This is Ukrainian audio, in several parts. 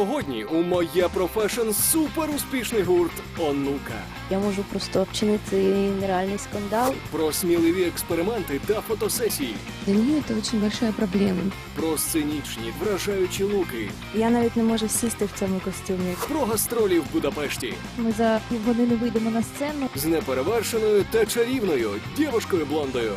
Сьогодні у моя профешн супер успішний гурт Онука. Я можу просто вчинити нереальний скандал. Про сміливі експерименти та фотосесії, Для нее это очень большая проблема. про сценічні вражаючі луки, Я навіть не можу сісти в цьому костюмі. про гастролі в Будапешті Ми за годину вийдемо на сцену. з неперевершеною та чарівною дівушкою блондою.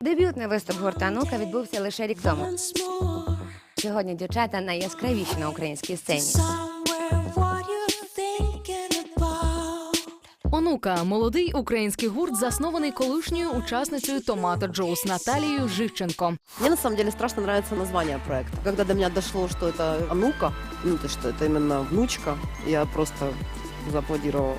Дебютний виступ гурту «Анука» відбувся лише рік тому. Сьогодні дівчата найяскравіші на українській сцені. Онука молодий український гурт, заснований колишньою учасницею Томато Джоус Наталією Живченко. Мне на самом деле страшно нравится название проекта. Когда до меня дошло, что это Анука, ну то что это именно внучка, я просто зааплодировала.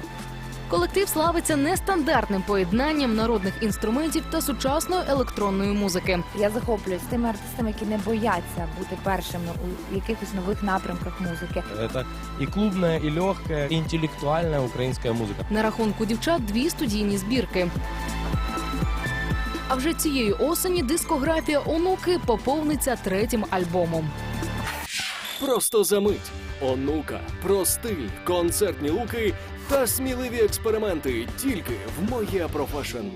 Колектив славиться нестандартним поєднанням народних інструментів та сучасної електронної музики. Я захоплююсь тими артистами, які не бояться бути першими у якихось нових напрямках музики. Это и клубная, и легкая, и интеллектуальная украинская музыка. На рахунку дівчат дві студійні збірки. А вже цієї осені дискографія онуки поповниться третім альбомом. Просто за мить. Онука, про стиль, концертні луки та сміливі експерименти тільки в моя профешн.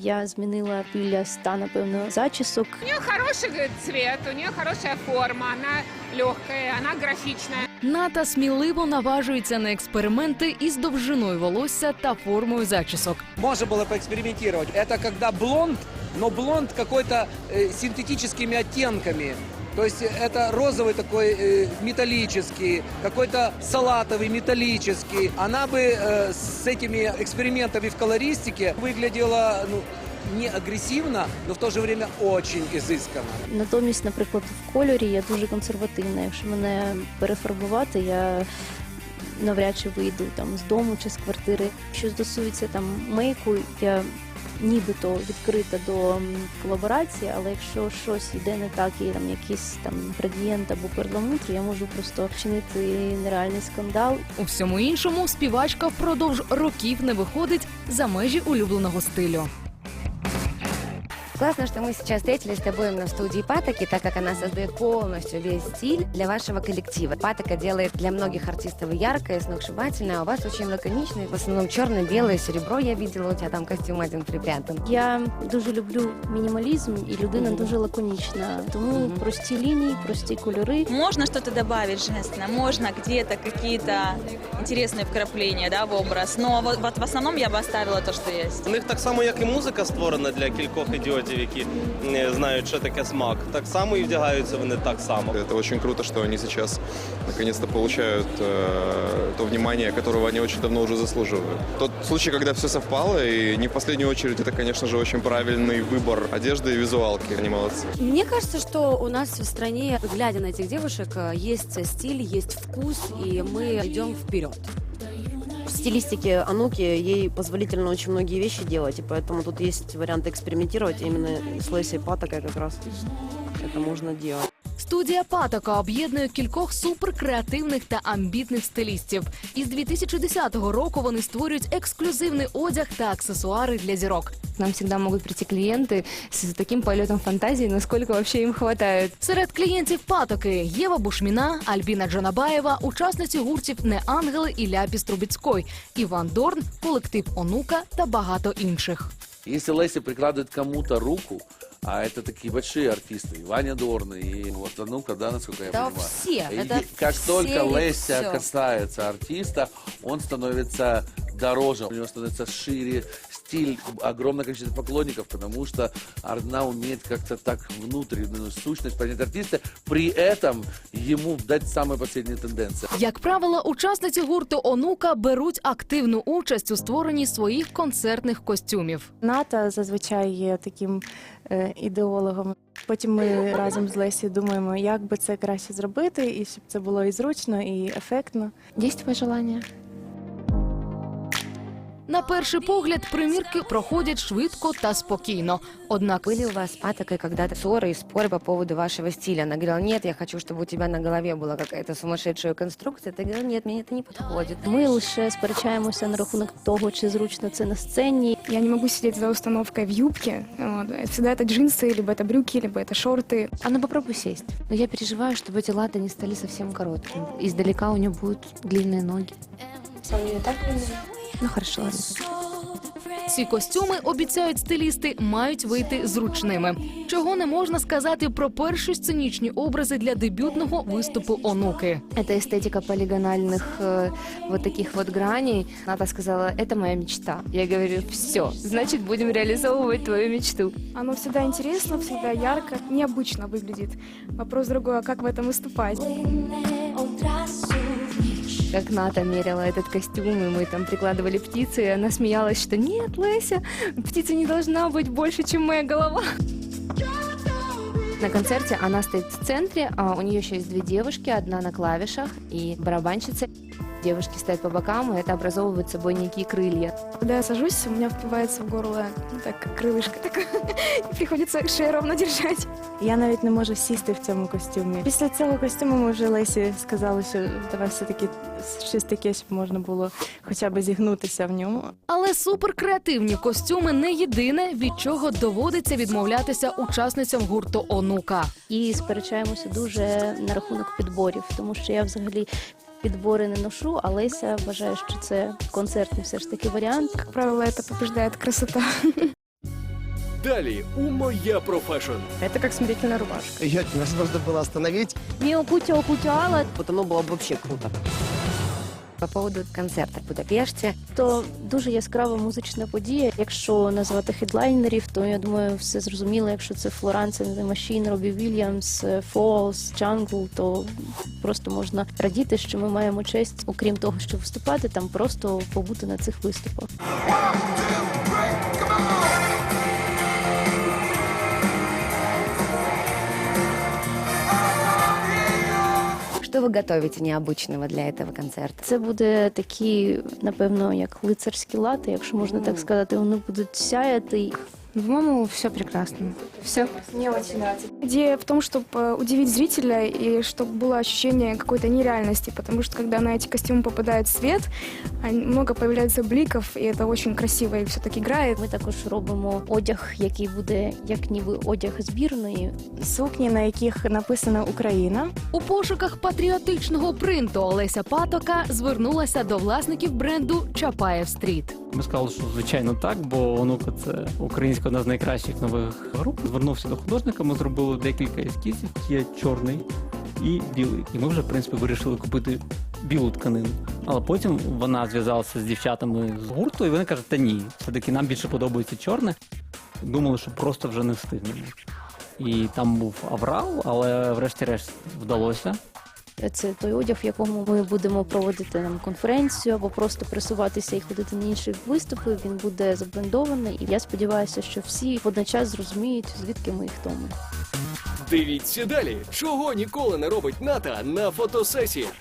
Я змінила біля ста, напевно, зачісок. У нее хороший говорит, цвет, у нее хорошая форма, она легкая, она графичная. Ната сміливо наважується на експерименти із довжиною волосся та формою зачісок. Можно было поэкспериментировать. Это когда блонд, но блонд какой-то э, синтетическими оттенками. То есть это розовый такой э, металлический, какой-то салатовый металлический. Она бы э, с этими экспериментами в колористике выглядела ну, не агрессивно, но в то же время очень изысканно. Натомість, наприклад, в кольорі я дуже консервативна. Якщо мене перефарбувати, я навряд чи вийду там з дому чи з квартири. Що стосується там мейку, я нібито відкрита до колаборації, але якщо щось йде не так, і там якийсь там градієнт або перламутр, я можу просто вчинити нереальний скандал. У всьому іншому співачка впродовж років не виходить за межі улюбленого стилю. Классно, что мы сейчас встретились с тобой именно в студии Патоки, так как она создает полностью весь стиль для вашего коллектива. Патока делает для многих артистов яркое, сногсшибательное, а у вас очень лаконичный, в основном черно-белое, серебро я видела, у тебя там костюм один припятым. Я дуже люблю мінімалізм, і людина дуже лаконічна. Тому Мгм. прості лінії, прості кольори. Можно что-то добавить женственное, можно где-то какие-то интересные вкрапления да, в образ, но вот, вот в основном я бы оставила то, что есть. У них так само, як і музика створена для кількох ідіотів, які не знають, що таке смак. Так само і вдягаються вони так само. Это очень круто, что они сейчас наконец-то получают э, то внимание, которого они очень давно уже заслуживают. Тот случай, когда все совпало, и не в последнюю очередь, это, конечно же, очень правильный выбор одежды и визуалки. Они молодцы. Мне кажется, что у нас в стране, глядя на этих девушек, э, есть стиль, есть вкус, и мы идем вперед. В стилистике Ануки ей позволительно очень многие вещи делать, и поэтому тут есть варианты экспериментировать. И Именно с Лесей Патокой как раз это можно делать. Студія Патока об'єднує кількох суперкреативних та амбітних стилістів. Із 2010 року вони створюють ексклюзивний одяг та аксесуари для зірок. Нам всегда могут прийти клиенты с таким полетом фантазии, насколько вообще им хватает. Серед клієнтів патоки Єва Бушміна, Альбіна Джанабаєва, учасниці гуртів Не Ангели і Ляпіс Трубіцькой, Іван Дорн, колектив Онука та багато інших. Если Леся прикладывает кому-то руку, а это такие большие артисты, и Ваня Дорн, и вот Анука, да, насколько я Да понимаю. все, И это как все только и Леся всё. касается артиста, он становится дороже, у него становится шире стиль, огромное количество поклонников, потому что она умеет как-то так внутреннюю сущность понять артиста, при этом ему дать самые последние тенденции. Як правило, учасниці гурту Онука беруть активну участь у створенні своїх концертних костюмів. Ната зазвичай є таким е, ідеологом. Потім ми разом з Лесі думаємо, як би це краще зробити, і щоб це було і зручно, і ефектно. Есть твои желания? На перший погляд примірки проходять швидко та спокійно. Однак Были у вас с Патокой когда-то ссоры и споры по поводу вашего стиля? Она говорила, нет, я хочу, чтобы у тебя на голове была какая-то сумасшедшая конструкция. Ты говорила, нет, мне это не подходит. Ми лише сперечаємося на рахунок того, чи зручно це на сцені. Я не могу сидеть за установкой в юбке. Вот. Это Всегда это джинсы, либо это брюки, либо это шорты. А ну попробуй сесть. Но я переживаю, чтобы эти латы не стали совсем короткими. Издалека у нее будут длинные ноги. Ну хорошо, ладно. ці костюми обіцяють стилісти мають вийти зручними. Чого не можна сказати про перші сценічні образи для дебютного виступу онуки. Это эстетика полигональных э, вот таких вот граней. Ната сказала, это моя мечта. Я говорю, все, значит, будем реализовывать твою мечту. Оно всегда интересно, всегда ярко, необычно выглядит. Вопрос другой, а как в этом выступать? Как Ната мерила этот костюм, и мы там прикладывали птицы, и она смеялась, что нет, Леся, птица не должна быть больше, чем моя голова. На концерте она стоит в центре, а у нее еще есть две девушки, одна на клавишах и барабанщица. Девушки стоят по бокам, и это образовывает собой некие крылья. Когда я сажусь, у меня впивается в горло ну, так, крылышко. Так, приходится шею ровно держать. Я навіть не можу сісти в цьому костюмі. Після цього костюму ми вже Лесі сказали, що давай все-таки щось таке, щоб можна було хоча б зігнутися в ньому. Але суперкреативні костюми не єдине, від чого доводиться відмовлятися учасницям гурту онука. І сперечаємося дуже на рахунок підборів, тому що я взагалі підбори не ношу, а Леся вважає, що це концертний все ж таки варіант. Как правило, это побеждает красота. Далі у моя профешн. Это как смирительная рубашка. Ее невозможно было остановить. Міокутя окутяла, Вот оно было бы вообще круто. По поводу концерту в Будапешті, то дуже яскрава музична подія. Якщо назвати хедлайнерів, то я думаю, все зрозуміло. Якщо це Флоранс, The Machine, Робі Вільямс, Фолс, Джангл, то просто можна радіти, що ми маємо честь, окрім того, що виступати, там просто побути на цих виступах. Что вы готовите необычного для этого концерта? Це буде такі, напевно, як лицарські лати, якщо можна так сказати. Вони будуть сяяти. По-моему, все прекрасно. Все. Мне очень нравится. Идея в том, чтобы удивить зрителя и чтобы было ощущение какой-то нереальности, потому что когда на эти костюмы попадает свет, а много появляется бликов, и это очень красиво и все-таки играет. Ми також робимо одяг, який буде як ніби одяг збірної. Сукні, на яких написано Україна. У пошуках патріотичного принту Олеся Патока звернулася до власників бренду Чапаєв Стріт. Ми сказали, що звичайно так, бо онука це українська одна з найкращих нових груп. Звернувся до художника. Ми зробили декілька ескізів. Є чорний і білий. І ми вже в принципі вирішили купити білу тканину. Але потім вона зв'язалася з дівчатами з гурту, і вони кажуть, та ні, все-таки нам більше подобається чорне. Думали, що просто вже не встигнемо. І там був аврал, але врешті-решт вдалося. Це той одяг, в якому ми будемо проводити нам конференцію або просто пресуватися і ходити на інші виступи. Він буде заблендований, і я сподіваюся, що всі водночас зрозуміють, звідки ми і хто ми. Дивіться далі, чого ніколи не робить Ната на фотосесіях.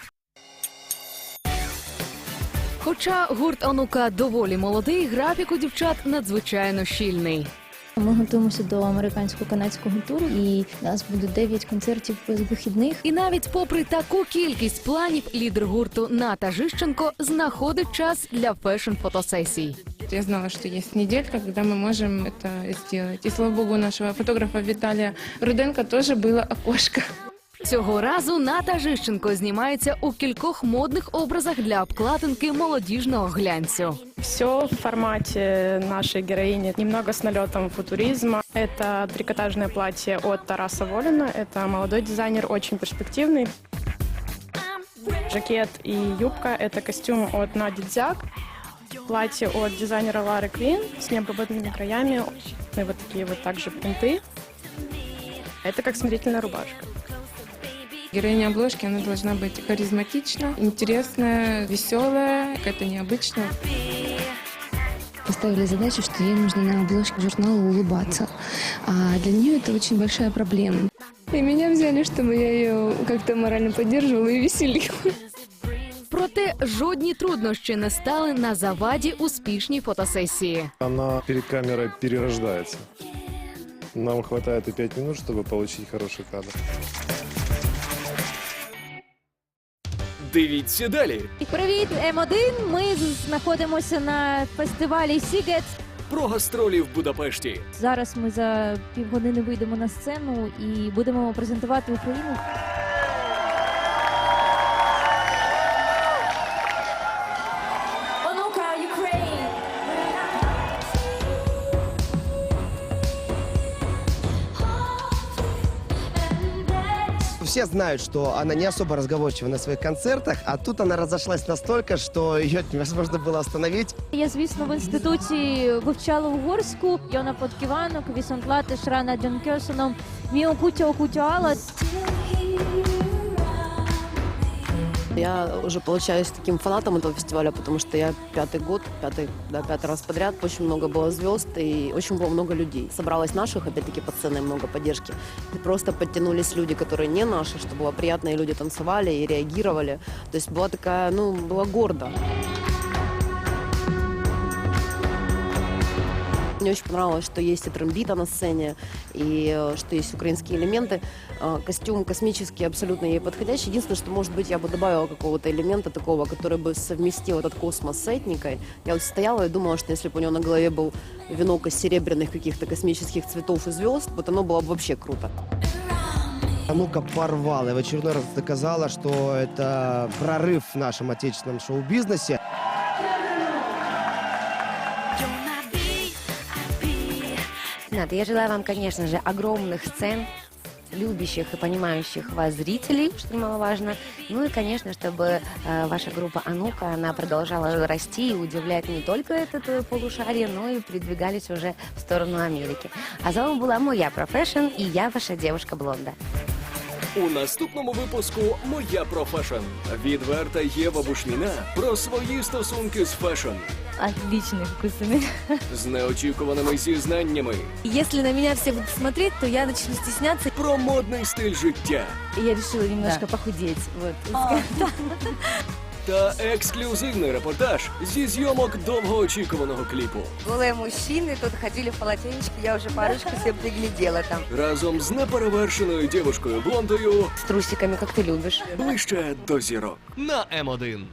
Хоча гурт онука доволі молодий, графік у дівчат надзвичайно щільний. Ми готуємося до американсько-канадського туру, і у нас буде 9 концертів без вихідних. І навіть попри таку кількість планів, лідер гурту Ната Жищенко знаходить час для фешн-фотосесій. Я знала, что есть неделька, когда мы можем это сделать. И слава богу, у нашего фотографа Виталия Руденко тоже было окошко. Цього разу Ната Жищенко знімається у кількох модних образах для обкладинки молодіжного глянцю. Все в формате нашей героини, немного с налетом футуризма. Это трикотажное платье от Тараса Волина. Это молодой дизайнер, очень перспективный. Жакет и юбка – это костюм от Нади Дзяк. Платье от дизайнера Лары Квин с необработанными краями. И вот такие вот также принты. Это как смирительная рубашка. Героиня обложки, она должна быть харизматична, интересная, веселая, какая-то необычная. Поставили задачу, что ей нужно на обложке журнала улыбаться. А для нее это очень большая проблема. И меня взяли, чтобы я ее как-то морально поддерживала и веселила. Проте жодні труднощі не стали на заваді успішній фотосесії. Она перед камерой перерождается. Нам хватает и пять минут, чтобы получить хороший кадр. Дивіться далі. Привіт, М1. Ми знаходимося на фестивалі Сігет. Про гастролі в Будапешті. Зараз ми за півгодини вийдемо на сцену і будемо презентувати Україну. Все знают, что она не особо разговорчива на своих концертах, а тут она разошлась настолько, что ее невозможно было остановить. Я, звісно, в інституті вивчала угорську. Йона Подківанок, Вісонтлати, Шрана Джонкерсоном, Міо Кутя Окутюала. Я уже получаюсь таким фанатом этого фестиваля, потому что я пятый год, пятый, да, пятый раз подряд, очень много было звезд и очень было много людей. Собралось наших, опять-таки, по сцене много поддержки. И просто подтянулись люди, которые не наши, что было приятно, и люди танцевали и реагировали. То есть была такая, ну, было гордо. Мне очень понравилось, что есть и тромбита на сцене, и э, что есть украинские элементы. Э, Костюм космический, абсолютно ей подходящий. Единственное, что, может быть, я бы добавила какого-то элемента такого, который бы совместил этот космос с этникой. Я вот стояла и думала, что если бы у него на голове был венок из серебряных каких-то космических цветов и звезд, вот оно было бы вообще круто. А ну-ка порвала в очередной раз доказала, что это прорыв в нашем отечественном шоу-бизнесе. Надо, я желаю вам, конечно же, огромных сцен, любящих и понимающих вас зрителей, что немаловажно. Ну и, конечно, чтобы э, ваша группа «Анука», она продолжала расти и удивлять не только этот э, полушарие, но и передвигались уже в сторону Америки. А з вами була моя профешн і я ваша девушка Блонда. У наступному випуску Моя профешн. Відверта Єва Бушміна про свої стосунки з фешн. Отличный вкус. З неочікуваними зізнаннями Если на меня все будут смотреть, то я начну стесняться. про модний стиль життя И я решила немножко похудеть. Вот. та ексклюзивний репортаж зі зйомок довгоочікуваного кліпу. Голые мужчины тут ходили в полотенечке, я уже парочку себе приглядела там. Разом з неперевершеною дівушкою блондою С трусиками, как ты любишь. ближче до зірок на М1.